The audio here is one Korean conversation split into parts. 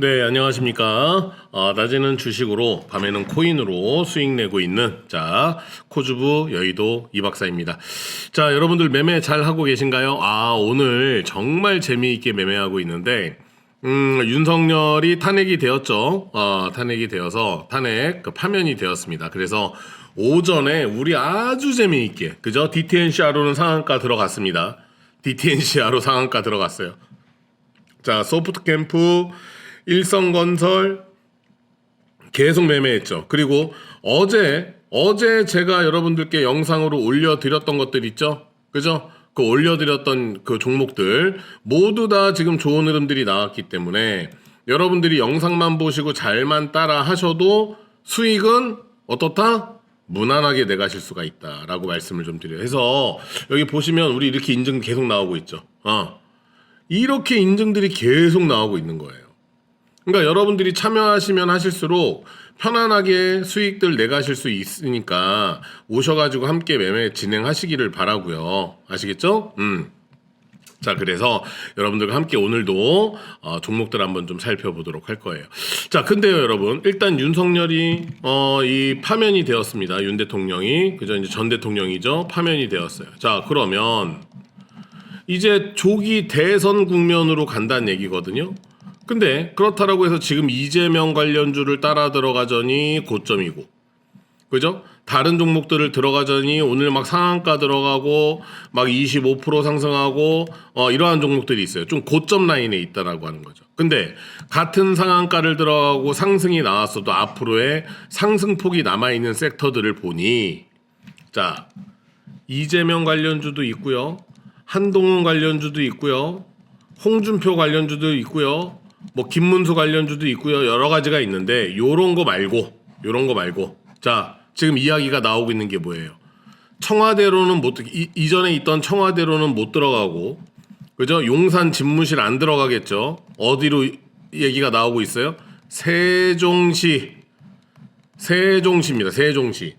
네, 안녕하십니까. 어, 낮에는 주식으로, 밤에는 코인으로 수익 내고 있는, 자, 코주부 여의도 이 박사입니다. 자, 여러분들 매매 잘 하고 계신가요? 아, 오늘 정말 재미있게 매매하고 있는데, 음, 윤석열이 탄핵이 되었죠. 어, 탄핵이 되어서 탄핵 그 파면이 되었습니다. 그래서 오전에 우리 아주 재미있게, 그죠? DTNCR로는 상한가 들어갔습니다. DTNCR로 상한가 들어갔어요. 자, 소프트 캠프, 일성건설 계속 매매했죠. 그리고 어제 어제 제가 여러분들께 영상으로 올려드렸던 것들 있죠. 그죠? 그 올려드렸던 그 종목들 모두 다 지금 좋은 흐름들이 나왔기 때문에 여러분들이 영상만 보시고 잘만 따라 하셔도 수익은 어떻다? 무난하게 내가실 수가 있다라고 말씀을 좀 드려요. 해서 여기 보시면 우리 이렇게 인증 계속 나오고 있죠. 어. 이렇게 인증들이 계속 나오고 있는 거예요. 그러니까 여러분들이 참여하시면 하실수록 편안하게 수익들 내가실 수 있으니까 오셔가지고 함께 매매 진행하시기를 바라고요. 아시겠죠? 음. 자, 그래서 여러분들과 함께 오늘도 어, 종목들 한번 좀 살펴보도록 할 거예요. 자, 근데요, 여러분. 일단 윤석열이 어, 이 파면이 되었습니다. 윤 대통령이. 그죠? 이제 전 대통령이죠. 파면이 되었어요. 자, 그러면 이제 조기 대선 국면으로 간다는 얘기거든요. 근데 그렇다라고 해서 지금 이재명 관련주를 따라 들어가자니 고점이고 그죠? 다른 종목들을 들어가자니 오늘 막 상한가 들어가고 막 25% 상승하고 어 이러한 종목들이 있어요. 좀 고점 라인에 있다라고 하는 거죠. 근데 같은 상한가를 들어가고 상승이 나왔어도 앞으로의 상승폭이 남아 있는 섹터들을 보니 자 이재명 관련주도 있고요. 한동훈 관련주도 있고요. 홍준표 관련주도 있고요. 뭐 김문수 관련주도 있고요. 여러 가지가 있는데 요런 거 말고 요런 거 말고 자 지금 이야기가 나오고 있는 게 뭐예요? 청와대로는 못 이, 이전에 있던 청와대로는 못 들어가고 그죠? 용산 집무실 안 들어가겠죠? 어디로 이- 얘기가 나오고 있어요? 세종시 세종시입니다. 세종시.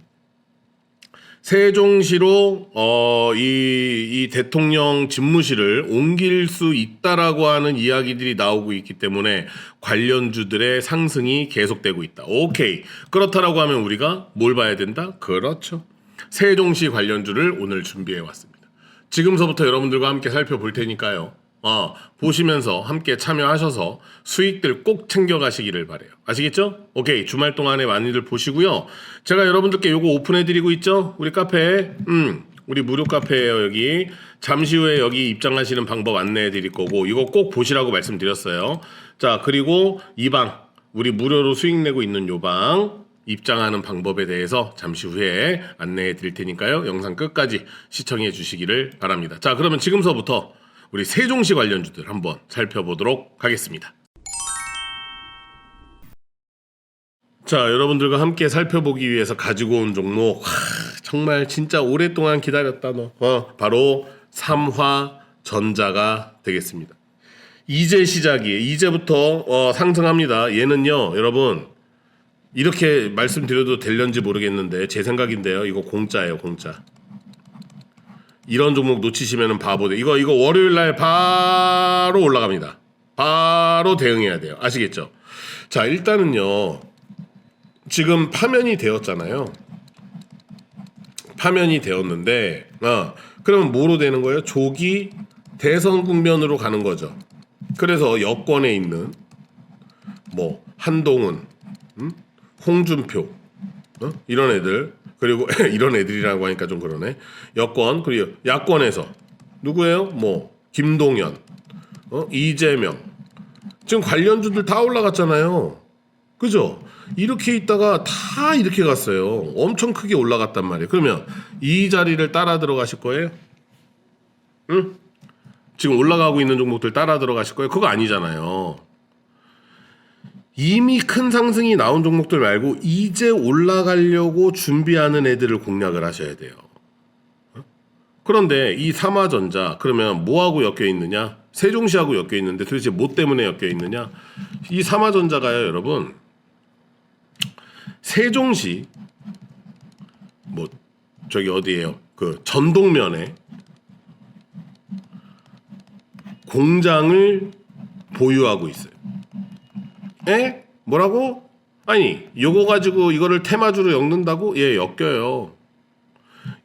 세종시로 어, 이, 이 대통령 집무실을 옮길 수 있다라고 하는 이야기들이 나오고 있기 때문에 관련주들의 상승이 계속되고 있다. 오케이. 그렇다라고 하면 우리가 뭘 봐야 된다? 그렇죠. 세종시 관련주를 오늘 준비해 왔습니다. 지금서부터 여러분들과 함께 살펴볼 테니까요. 어, 보시면서 함께 참여하셔서 수익들 꼭 챙겨가시기를 바래요. 아시겠죠? 오케이. 주말 동안에 많이들 보시고요. 제가 여러분들께 요거 오픈해드리고 있죠? 우리 카페. 음, 우리 무료 카페예요 여기. 잠시 후에 여기 입장하시는 방법 안내해드릴 거고 이거 꼭 보시라고 말씀드렸어요. 자 그리고 이 방 우리 무료로 수익 내고 있는 요 방 입장하는 방법에 대해서 잠시 후에 안내해 드릴 테니까요. 영상 끝까지 시청해 주시기를 바랍니다. 자, 그러면 지금서부터 우리 세종시 관련주들 한번 살펴보도록 하겠습니다. 자, 여러분들과 함께 살펴보기 위해서 가지고 온 종목 하, 정말 진짜 오랫동안 기다렸다 너. 어, 바로 삼화전자가 되겠습니다. 이제 시작이에요. 이제부터 어, 상승합니다. 얘는요, 여러분 이렇게 말씀드려도 될런지 모르겠는데 제 생각인데요. 이거 공짜예요, 공짜. 이런 종목 놓치시면은 바보돼. 이거 이거 월요일 날 바로 올라갑니다. 바로 대응해야 돼요. 아시겠죠? 자, 일단은요. 지금 파면이 되었잖아요. 파면이 되었는데, 어, 그러면 뭐로 되는 거예요? 조기 대선 국면으로 가는 거죠. 그래서 여권에 있는 뭐 한동훈, 음? 홍준표 어? 이런 애들 그리고 이런 애들이라고 하니까 좀 그러네. 여권 그리고 야권에서 누구예요? 뭐 김동연, 어? 이재명 지금 관련주들 다 올라갔잖아요. 그죠? 이렇게 있다가 다 이렇게 갔어요. 엄청 크게 올라갔단 말이에요. 그러면 이 자리를 따라 들어가실 거예요? 응? 지금 올라가고 있는 종목들 따라 들어가실 거예요? 그거 아니잖아요. 이미 큰 상승이 나온 종목들 말고 이제 올라가려고 준비하는 애들을 공략을 하셔야 돼요. 어? 그런데 이 삼화전자 그러면 뭐하고 엮여 있느냐? 세종시하고 엮여 있는데 도대체 뭐 때문에 엮여 있느냐? 이 삼화전자가요, 여러분. 세종시 뭐 저기 어디예요? 그 전동면에 공장을 보유하고 있어요. 에? 뭐라고? 아니 요거 가지고 이거를 테마주로 엮는다고? 예 엮여요.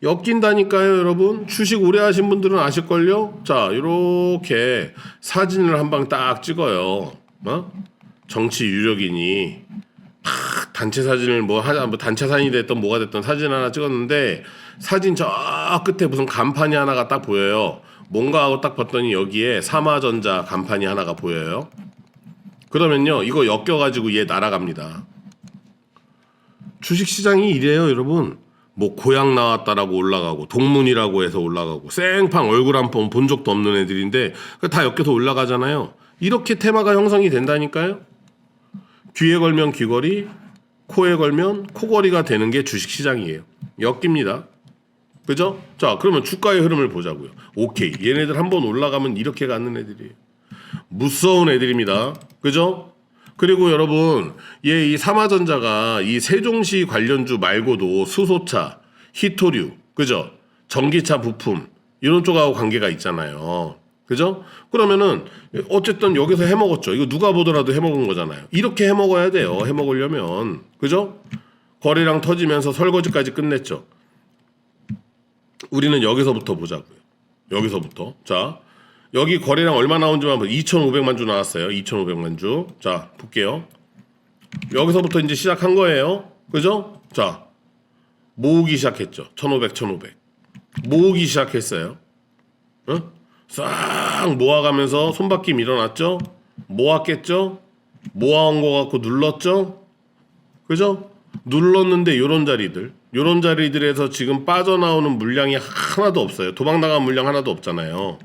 엮인다니까요, 여러분. 주식 오래 하신 분들은 아실걸요? 자, 이렇게 사진을 한 방 딱 찍어요. 어? 정치 유력인이 탁 단체 사진을 뭐 하자, 뭐 단체 사진이 됐던 뭐가 됐던 사진 하나 찍었는데 사진 저 끝에 무슨 간판이 하나가 딱 보여요. 뭔가 하고 딱 봤더니 여기에 삼화전자 간판이 하나가 보여요. 그러면요, 이거 엮여가지고 얘 날아갑니다. 주식 시장이 이래요, 여러분. 뭐 고향 나왔다라고 올라가고 동문이라고 해서 올라가고 생팡 얼굴 한 번 본 적도 없는 애들인데 그다 엮여서 올라가잖아요. 이렇게 테마가 형성이 된다니까요. 귀에 걸면 귀걸이, 코에 걸면 코걸이가 되는 게 주식 시장이에요. 엮입니다. 그죠? 자, 그러면 주가의 흐름을 보자고요. 오케이. 얘네들 한 번 올라가면 이렇게 가는 애들이에요. 무서운 애들입니다. 그죠? 그리고 여러분, 얘이 삼화전자가 이 세종시 관련주 말고도 수소차, 히토류, 그죠? 전기차 부품 이런 쪽하고 관계가 있잖아요. 그죠? 그러면은 어쨌든 여기서 해 먹었죠. 이거 누가 보더라도 해 먹은 거잖아요. 이렇게 해 먹어야 돼요. 해 먹으려면 그죠? 거래량 터지면서 설거지까지 끝냈죠. 우리는 여기서부터 보자고요. 여기서부터. 자, 여기 거래량 얼마 나온지만 보 2,500만 주 나왔어요. 2,500만 주. 자, 볼게요. 여기서부터 이제 시작한 거예요. 그죠? 자, 모으기 시작했죠. 1,500, 1,500. 모으기 시작했어요. 어? 싹 모아가면서 손바뀜 일어났죠? 모았겠죠? 모아온 거 갖고 눌렀죠? 그죠? 눌렀는데 요런 자리들 요런 자리들에서 지금 빠져나오는 물량이 하나도 없어요. 도망 나간 물량 하나도 없잖아요.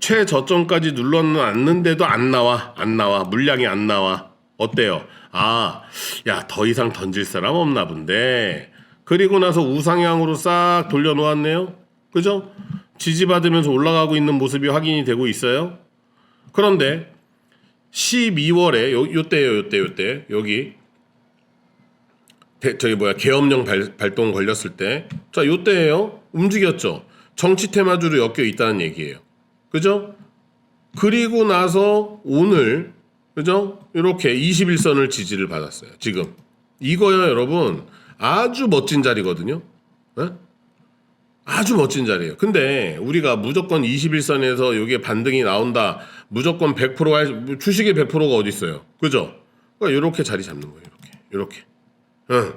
최저점까지 눌렀는데도 안 나와 안 나와 물량이 안 나와 어때요? 아, 야 더 이상 던질 사람 없나 본데 그리고 나서 우상향으로 싹 돌려놓았네요. 그죠? 지지받으면서 올라가고 있는 모습이 확인이 되고 있어요. 그런데 12월에 요, 요때요 요때 요때 여기 대, 저기 뭐야 계엄령 발, 발동 걸렸을 때, 자 요때예요 움직였죠. 정치 테마주로 엮여 있다는 얘기예요. 그죠? 그리고 나서 오늘 그죠? 이렇게 21선을 지지를 받았어요. 지금 이거요 여러분 아주 멋진 자리거든요. 예? 아주 멋진 자리예요. 근데 우리가 무조건 21선에서 여기에 반등이 나온다. 무조건 100%할 주식의 100%가 어디 있어요? 그죠? 그러니까 이렇게 자리 잡는 거예요. 이렇게. 이렇게. 응.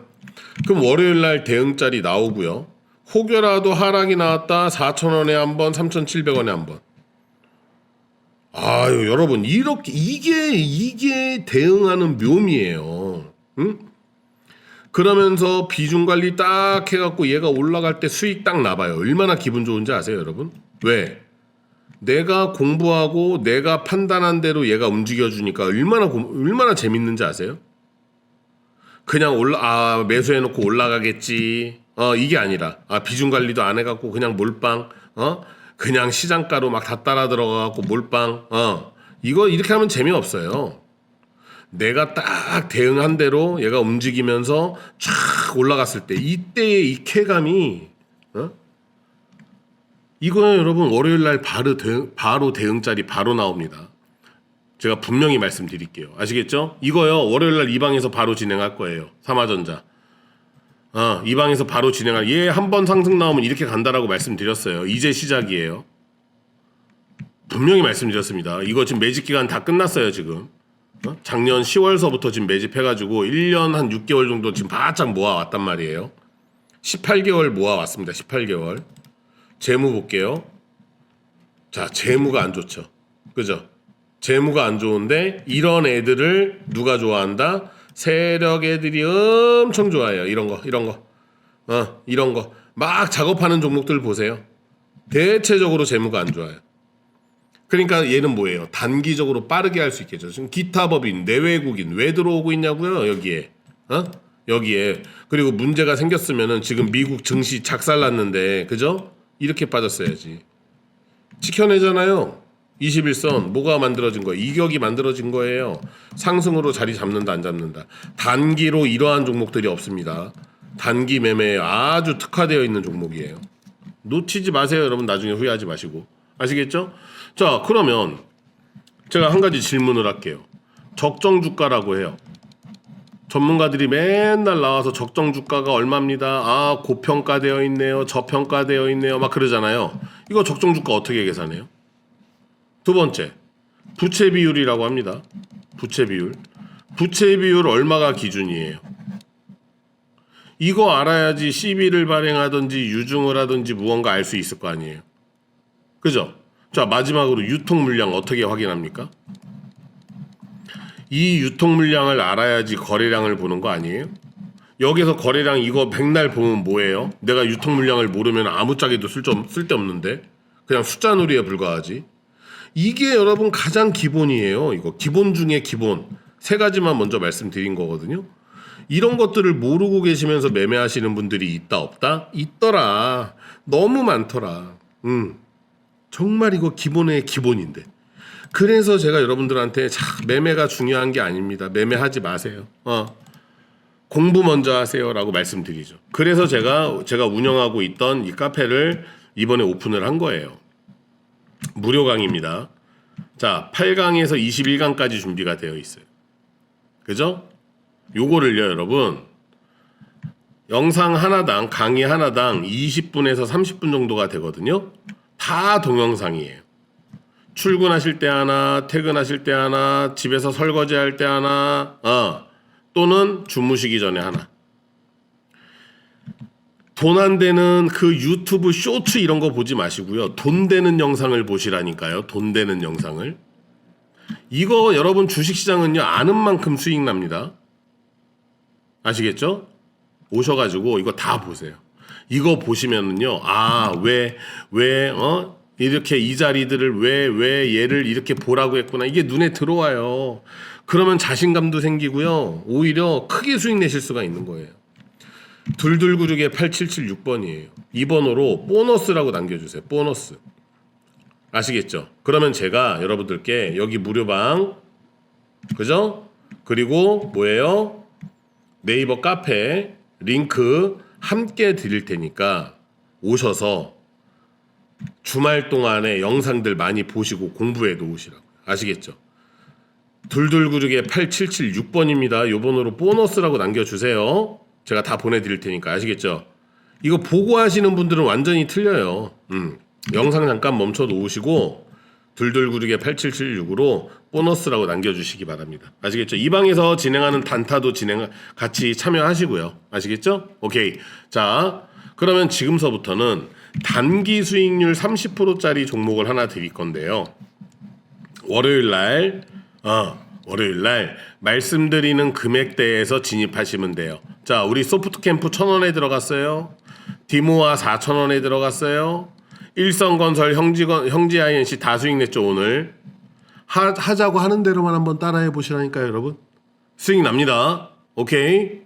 그럼 월요일 날 대응 자리 나오고요. 혹여라도 하락이 나왔다 4,000원에 한 번, 3,700원에 한 번. 아유, 여러분, 이렇게, 이게, 이게 대응하는 묘미예요. 응? 그러면서 비중 관리 딱 해갖고 얘가 올라갈 때 수익 딱 나봐요. 얼마나 기분 좋은지 아세요, 여러분? 왜? 내가 공부하고 내가 판단한 대로 얘가 움직여주니까 얼마나, 고- 얼마나 재밌는지 아세요? 그냥 올라 아 매수해놓고 올라가겠지. 어 이게 아니라 아 비중 관리도 안 해갖고 그냥 몰빵 어 그냥 시장가로 막 다 따라 들어가갖고 몰빵 어 이거 이렇게 하면 재미없어요. 내가 딱 대응한 대로 얘가 움직이면서 쫙 올라갔을 때 이때의 이 쾌감이 어? 이거는 여러분 월요일 날 바로 대응, 바로 대응자리 바로 나옵니다. 제가 분명히 말씀드릴게요. 아시겠죠? 이거요. 월요일 날 이 방에서 바로 진행할 거예요. 삼화전자. 어, 이 방에서 바로 진행할. 얘 한 번 상승 나오면 이렇게 간다라고 말씀드렸어요. 이제 시작이에요. 분명히 말씀드렸습니다. 이거 지금 매집 기간 다 끝났어요, 지금. 어? 작년 10월서부터 지금 매집해가지고 1년 한 6개월 정도 지금 바짝 모아왔단 말이에요. 18개월 모아왔습니다. 18개월. 재무 볼게요. 자, 재무가 안 좋죠. 그죠? 재무가 안 좋은데 이런 애들을 누가 좋아한다? 세력 애들이 엄청 좋아해요. 이런 거, 이런 거. 어, 이런 거. 막 작업하는 종목들 보세요. 대체적으로 재무가 안 좋아요. 그러니까 얘는 뭐예요? 단기적으로 빠르게 할 수 있겠죠. 지금 기타 법인, 내외국인 왜 들어오고 있냐고요? 여기에. 어? 여기에. 그리고 문제가 생겼으면은 지금 미국 증시 작살났는데, 그죠? 이렇게 빠졌어야지. 지켜내잖아요. 21선 뭐가 만들어진 거예요? 이격이 만들어진 거예요. 상승으로 자리 잡는다 안 잡는다. 단기로 이러한 종목들이 없습니다. 단기 매매에 아주 특화되어 있는 종목이에요. 놓치지 마세요, 여러분. 나중에 후회하지 마시고. 아시겠죠? 자, 그러면 제가 한 가지 질문을 할게요. 적정 주가라고 해요. 전문가들이 맨날 나와서 적정 주가가 얼마입니다. 아, 고평가되어 있네요. 저평가되어 있네요. 막 그러잖아요. 이거 적정 주가 어떻게 계산해요? 두 번째, 부채 비율이라고 합니다. 부채 비율. 부채 비율 얼마가 기준이에요? 이거 알아야지 시비를 발행하든지 유증을 하든지 무언가 알 수 있을 거 아니에요. 그죠? 자, 마지막으로 유통 물량 어떻게 확인합니까? 이 유통 물량을 알아야지 거래량을 보는 거 아니에요? 여기서 거래량 이거 백날 보면 뭐예요? 내가 유통 물량을 모르면 아무짝에도 쓸점 쓸데없는데 그냥 숫자 놀이에 불과하지. 이게 여러분 가장 기본이에요. 이거 기본 중에 기본 세 가지만 먼저 말씀드린 거거든요. 이런 것들을 모르고 계시면서 매매하시는 분들이 있다 없다? 있더라. 너무 많더라. 음. 정말 이거 기본의 기본인데. 그래서 제가 여러분들한테 자, 매매가 중요한 게 아닙니다. 매매하지 마세요. 어. 공부 먼저 하세요라고 말씀드리죠. 그래서 제가 제가 운영하고 있던 이 카페를 이번에 오픈을 한 거예요. 무료 강의입니다. 자, 8강에서 21강까지 준비가 되어 있어요. 그죠? 요거를요, 여러분. 영상 하나당, 강의 하나당 20분에서 30분 정도가 되거든요. 다 동영상이에요. 출근하실 때 하나, 퇴근하실 때 하나, 집에서 설거지 할 때 하나, 어, 또는 주무시기 전에 하나. 돈 안 되는 그 유튜브 쇼츠 이런 거 보지 마시고요. 돈 되는 영상을 보시라니까요. 돈 되는 영상을. 이거 여러분 주식시장은요, 아는 만큼 수익 납니다. 아시겠죠? 오셔가지고 이거 다 보세요. 이거 보시면은요, 아, 왜, 왜, 어? 이렇게 이 자리들을 왜, 왜 얘를 이렇게 보라고 했구나. 이게 눈에 들어와요. 그러면 자신감도 생기고요. 오히려 크게 수익 내실 수가 있는 거예요. 둘둘구육의 8776번이에요. 이 번호로 보너스라고 남겨주세요. 보너스. 아시겠죠? 그러면 제가 여러분들께 여기 무료방, 그죠? 그리고 뭐예요? 네이버 카페 링크 함께 드릴 테니까 오셔서 주말 동안에 영상들 많이 보시고 공부해 놓으시라고 아시겠죠? 둘둘구육의 8776번입니다. 요 번호로 보너스라고 남겨주세요. 제가 다 보내드릴 테니까 아시겠죠? 이거 보고 하시는 분들은 완전히 틀려요. 음. 영상 잠깐 멈춰 놓으시고 둘둘구육의 8776으로 보너스라고 남겨주시기 바랍니다. 아시겠죠? 이 방에서 진행하는 단타도 진행 같이 참여하시고요. 아시겠죠? 오케이. 자, 그러면 지금서부터는 단기 수익률 30%짜리 종목을 하나 드릴 건데요. 월요일 날, 어, 월요일 날 말씀드리는 금액대에서 진입하시면 돼요. 자, 우리 소프트 캠프 1,000원에 들어갔어요. 디모아 4,000원에 들어갔어요. 일성건설 형지건 형지 INC 다 수익 냈죠 오늘. 하, 하자고 하는 대로만 한번 따라해 보시라니까요, 여러분. 수익 납니다. 오케이.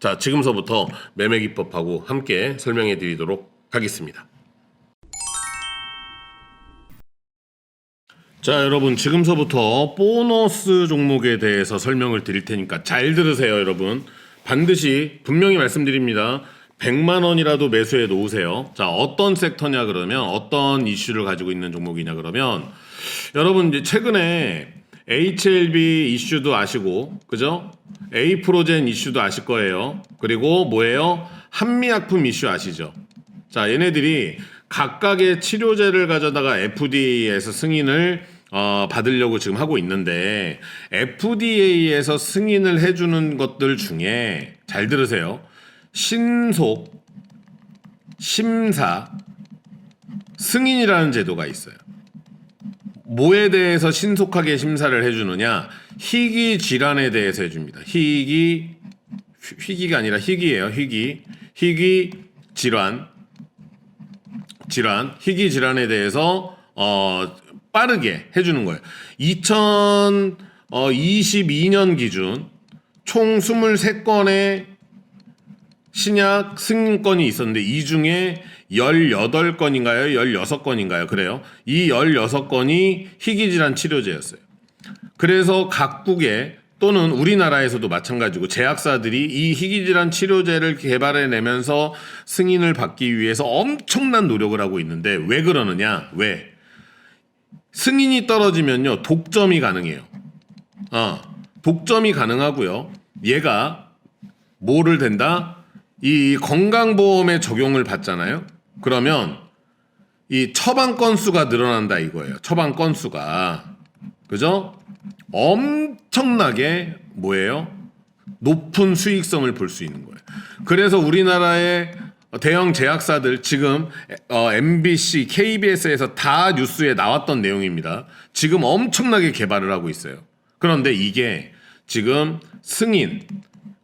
자, 지금서부터 매매 기법하고 함께 설명해 드리도록 하겠습니다. 자, 여러분, 지금서부터 보너스 종목에 대해서 설명을 드릴 테니까 잘 들으세요, 여러분. 반드시 분명히 말씀드립니다. 100만 원이라도 매수해 놓으세요. 자, 어떤 섹터냐 그러면 어떤 이슈를 가지고 있는 종목이냐 그러면 여러분 이제 최근에 HLB 이슈도 아시고 그죠? A 프로젠 이슈도 아실 거예요. 그리고 뭐예요? 한미약품 이슈 아시죠? 자, 얘네들이 각각의 치료제를 가져다가 FDA에서 승인을 어, 받으려고 지금 하고 있는데 FDA에서 승인을 해주는 것들 중에 잘 들으세요. 신속, 심사, 승인이라는 제도가 있어요. 뭐에 대해서 신속하게 심사를 해주느냐? 희귀 질환에 대해서 해줍니다. 희귀, 희귀가 아니라 희귀예요. 희귀, 희귀 질환, 질환, 희귀 질환에 대해서 어, 빠르게 해주는 거예요. 2022년 기준 총 23건의 신약 승인건이 있었는데 이 중에 18건인가요? 16건인가요? 그래요. 이 16건이 희귀질환 치료제였어요. 그래서 각국에 또는 우리나라에서도 마찬가지고 제약사들이 이 희귀질환 치료제를 개발해 내면서 승인을 받기 위해서 엄청난 노력을 하고 있는데 왜 그러느냐? 왜? 승인이 떨어지면요 독점이 가능해요. 어, 독점이 가능하고요. 얘가 뭐를 된다? 이 건강보험에 적용을 받잖아요. 그러면 이 처방 건수가 늘어난다 이거예요. 처방 건수가 그죠? 엄청나게 뭐예요? 높은 수익성을 볼 수 있는 거예요. 그래서 우리나라의 대형 제약사들 지금 어, MBC, KBS에서 다 뉴스에 나왔던 내용입니다. 지금 엄청나게 개발을 하고 있어요. 그런데 이게 지금 승인,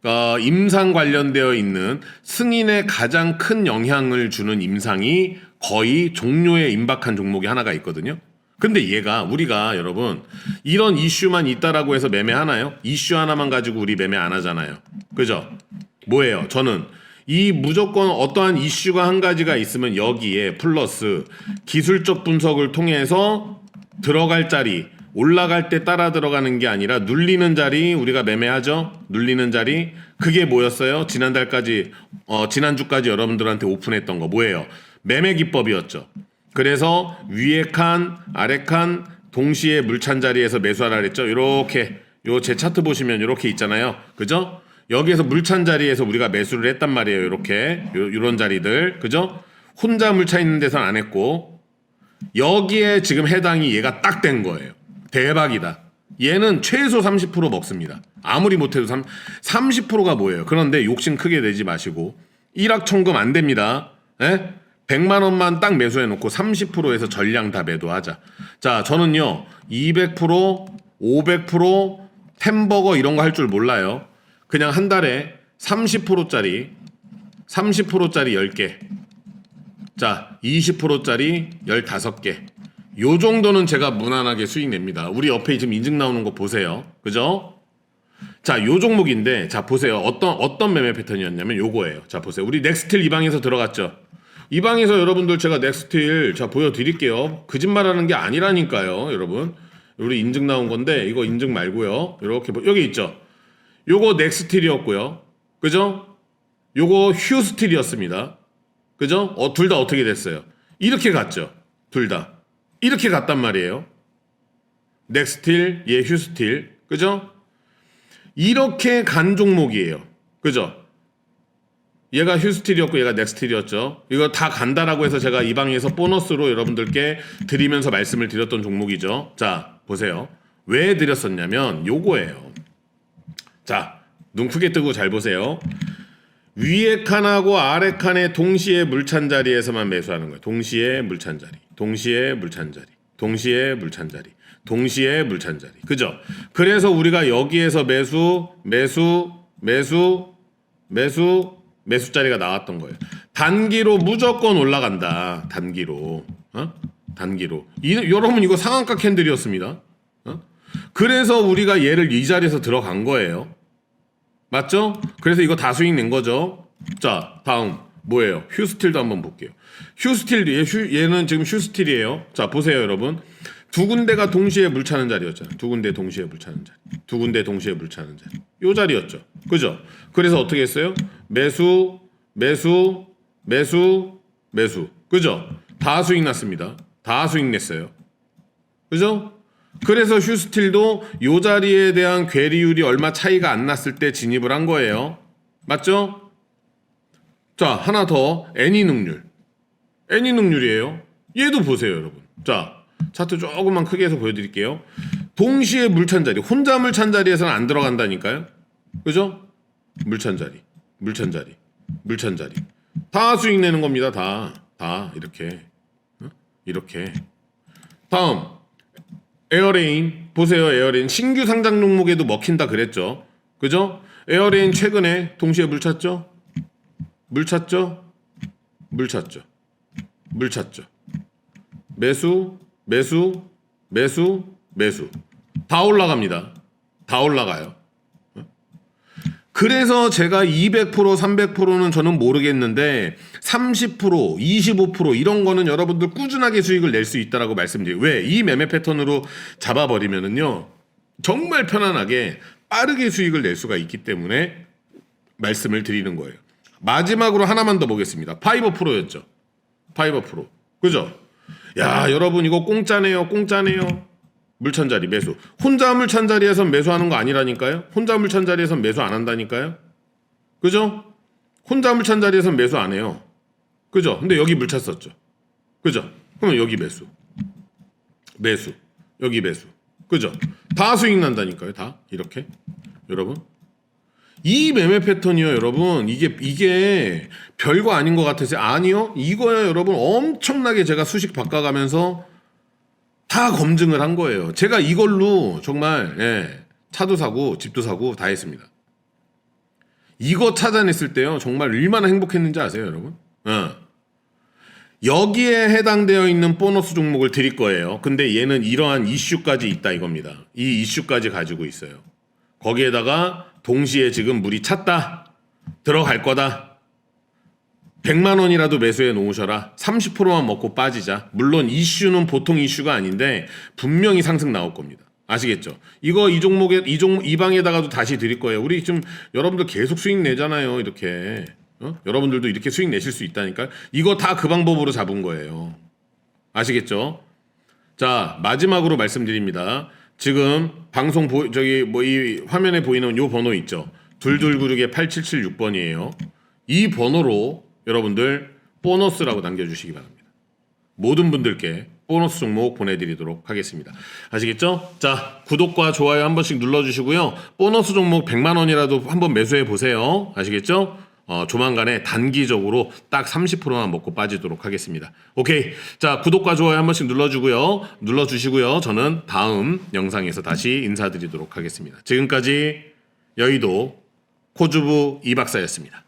어, 임상 관련되어 있는 승인에 가장 큰 영향을 주는 임상이 거의 종료에 임박한 종목이 하나가 있거든요. 근데 얘가 우리가 여러분 이런 이슈만 있다라고 해서 매매하나요? 이슈 하나만 가지고 우리 매매 안 하잖아요. 그죠? 뭐예요? 저는 이 무조건 어떠한 이슈가 한 가지가 있으면 여기에 플러스 기술적 분석을 통해서 들어갈 자리 올라갈 때 따라 들어가는 게 아니라 눌리는 자리 우리가 매매하죠. 눌리는 자리 그게 뭐였어요? 지난달까지 어 지난주까지 여러분들한테 오픈했던 거 뭐예요? 매매 기법이었죠. 그래서 위에 칸, 아래 칸 동시에 물찬 자리에서 매수하라 그랬죠. 이렇게 요 제 차트 보시면 이렇게 있잖아요. 그죠? 여기에서 물찬 자리에서 우리가 매수를 했단 말이에요. 이렇게 요, 요런 자리들. 그죠? 혼자 물차 있는 데선 안 했고 여기에 지금 해당이 얘가 딱 된 거예요. 대박이다. 얘는 최소 30% 먹습니다. 아무리 못해도 3, 30%가 뭐예요? 그런데 욕심 크게 내지 마시고 일확천금 안 됩니다. 예? 100만 원만 딱 매수해 놓고 30%에서 전량 다 매도하자. 자, 저는요. 200%, 500%, 햄버거 이런 거 할 줄 몰라요. 그냥 한 달에 30%짜리 30%짜리 10개. 자, 20%짜리 15개. 요 정도는 제가 무난하게 수익 냅니다. 우리 옆에 지금 인증 나오는 거 보세요. 그죠? 자, 요 종목인데, 자, 보세요. 어떤, 어떤 매매 패턴이었냐면 요거예요. 자, 보세요. 우리 넥스틸 이 방에서 들어갔죠? 이 방에서 여러분들 제가 넥스틸, 자, 보여드릴게요. 거짓말 하는 게 아니라니까요, 여러분. 우리 인증 나온 건데, 이거 인증 말고요. 이렇게, 보- 여기 있죠? 요거 넥스틸이었고요. 그죠? 요거 휴스틸이었습니다. 그죠? 어, 둘 다 어떻게 됐어요? 이렇게 갔죠? 둘 다. 이렇게 갔단 말이에요. 넥스틸, 얘 휴스틸. 그죠? 이렇게 간 종목이에요. 그죠? 얘가 휴스틸이었고 얘가 넥스틸이었죠. 이거 다 간다라고 해서 제가 이 방에서 보너스로 여러분들께 드리면서 말씀을 드렸던 종목이죠. 자, 보세요. 왜 드렸었냐면 요거예요. 자, 눈 크게 뜨고 잘 보세요. 위에 칸하고 아래 칸에 동시에 물찬 자리에서만 매수하는 거예요. 동시에 물찬 자리, 동시에 물찬 자리, 동시에 물찬 자리, 동시에 물찬 자리. 그죠? 그래서 우리가 여기에서 매수, 매수, 매수, 매수, 매수 자리가 나왔던 거예요. 단기로 무조건 올라간다. 단기로. 어? 단기로. 이, 여러분 이거 상한가 캔들이었습니다. 어? 그래서 우리가 얘를 이 자리에서 들어간 거예요. 맞죠? 그래서 이거 다 수익 낸 거죠. 자, 다음 뭐예요? 휴스틸도 한번 볼게요. 휴스틸 얘 휴, 얘는 지금 휴스틸이에요. 자, 보세요, 여러분. 두 군데가 동시에 물 차는 자리였잖아요. 두 군데 동시에 물 차는 자리. 두 군데 동시에 물 차는 자리. 요 자리였죠. 그죠? 그래서 어떻게 했어요? 매수, 매수, 매수, 매수. 그죠? 다 수익 났습니다. 다 수익 냈어요. 그죠? 그래서 휴스틸도 요 자리에 대한 괴리율이 얼마 차이가 안 났을 때 진입을 한 거예요. 맞죠? 자, 하나 더. 애니 능률. 애니 능률이에요. 얘도 보세요, 여러분. 자, 차트 조금만 크게 해서 보여드릴게요. 동시에 물찬 자리. 혼자 물찬 자리에서는 안 들어간다니까요. 그죠? 물찬 자리. 물찬 자리. 물찬 자리. 다 수익 내는 겁니다. 다. 다. 이렇게. 어? 이렇게. 다음. 에어레인 보세요 에어레인. 신규 상장 종목에도 먹힌다 그랬죠. 그죠? 에어레인 최근에 동시에 물 찼죠? 물 찼죠? 물 찼죠. 물 찼죠. 매수 매수 매수 매수. 다 올라갑니다. 다 올라가요 그래서 제가 200% 300%는 저는 모르겠는데 30% 25% 이런 거는 여러분들 꾸준하게 수익을 낼 수 있다라고 말씀드려요. 왜? 이 매매 패턴으로 잡아버리면은요. 정말 편안하게 빠르게 수익을 낼 수가 있기 때문에 말씀을 드리는 거예요. 마지막으로 하나만 더 보겠습니다. 파이버 프로였죠. 파이버 프로. 그죠? 야, 여러분 이거 공짜네요. 공짜네요. 물찬 자리 매수. 혼자 물찬 자리에선 매수하는 거 아니라니까요. 혼자 물찬 자리에선 매수 안 한다니까요. 그죠? 혼자 물찬 자리에선 매수 안 해요. 그죠? 근데 여기 물찼었죠. 그죠? 그러면 여기 매수. 매수. 여기 매수. 그죠? 다 수익 난다니까요. 다 이렇게. 여러분. 이 매매 패턴이요, 여러분. 이게 이게 별거 아닌 것 같으세요? 아니요. 이거요, 여러분. 엄청나게 제가 수식 바꿔가면서 다 검증을 한 거예요. 제가 이걸로 정말 예, 차도 사고 집도 사고 다 했습니다. 이거 찾아냈을 때요, 정말 얼마나 행복했는지 아세요, 여러분? 어. 여기에 해당되어 있는 보너스 종목을 드릴 거예요. 근데 얘는 이러한 이슈까지 있다 이겁니다. 이 이슈까지 가지고 있어요. 거기에다가 동시에 지금 물이 찼다. 들어갈 거다. 100만 원이라도 매수해 놓으셔라. 30%만 먹고 빠지자. 물론 이슈는 보통 이슈가 아닌데 분명히 상승 나올 겁니다. 아시겠죠? 이거 이 종목에 이 종 이 방에다가도 다시 드릴 거예요. 우리 지금 여러분들 계속 수익 내잖아요. 이렇게. 어? 여러분들도 이렇게 수익 내실 수 있다니까. 이거 다 그 방법으로 잡은 거예요. 아시겠죠? 자, 마지막으로 말씀드립니다. 지금 방송 보 저기 뭐 이 화면에 보이는 요 번호 있죠. 둘둘구르게 8776번이에요. 이 번호로 여러분들 보너스라고 남겨 주시기 바랍니다. 모든 분들께 보너스 종목 보내드리도록 하겠습니다. 아시겠죠? 자, 구독과 좋아요 한 번씩 눌러주시고요. 보너스 종목 100만 원이라도 한번 매수해 보세요. 아시겠죠? 어, 조만간에 단기적으로 딱 30%만 먹고 빠지도록 하겠습니다. 오케이. 자, 구독과 좋아요 한 번씩 눌러주고요. 눌러주시고요. 저는 다음 영상에서 다시 인사드리도록 하겠습니다. 지금까지 여의도 코주부 이 박사였습니다.